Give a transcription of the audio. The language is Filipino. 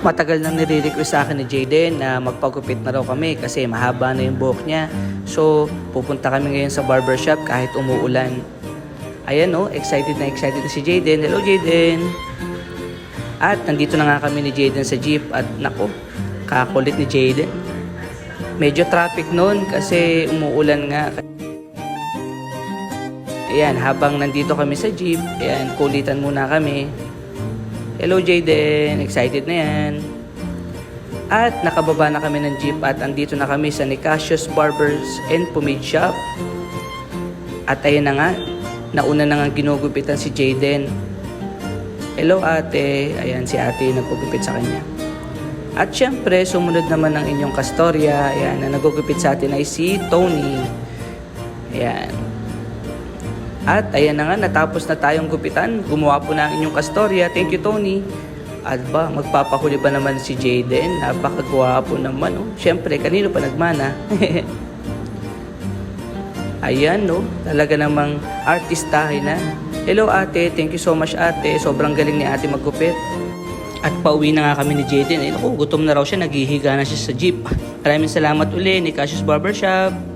Matagal nang nire-request sa akin ni Jaden na magpagupit na raw kami kasi mahaba na yung buhok niya. So, pupunta kami ngayon sa barbershop kahit umuulan. Ayan oh, excited na excited na si Jaden. Hello Jaden! At nandito na nga kami ni Jaden sa jeep at nako, kakulit ni Jaden. Medyo traffic noon kasi umuulan nga. Ayan, habang nandito kami sa jeep, ayan, kulitan muna kami. Hello Jaden, excited na yan. At nakababa na kami ng jeep at andito na kami sa Nicasius Barbers and Pomade Shop. At ayun na nga, nauna na nga ginugupitan si Jaden. Hello ate, ayan si ate nagpagupit sa kanya. At syempre, sumunod naman ang inyong kastorya, ayan, na nagugupit sa atin ay si Tony. Ayan. At ayan na nga, natapos na tayong gupitan. Gumawa po na ang inyong kastorya. Thank you, Tony. At ba, magpapahuli ba naman si Jaden? Napakagwapo naman, oh. Siyempre, kanino pa nagmana? Ayan, no? Talaga namang artistahin na. Hello, ate. Thank you so much, ate. Sobrang galing ni ate maggupit. At pauwi na nga kami ni Jaden. Eh, naku, gutom na raw siya. Naghihiga na siya sa jeep. Maraming salamat uli ni Cassius Barbershop.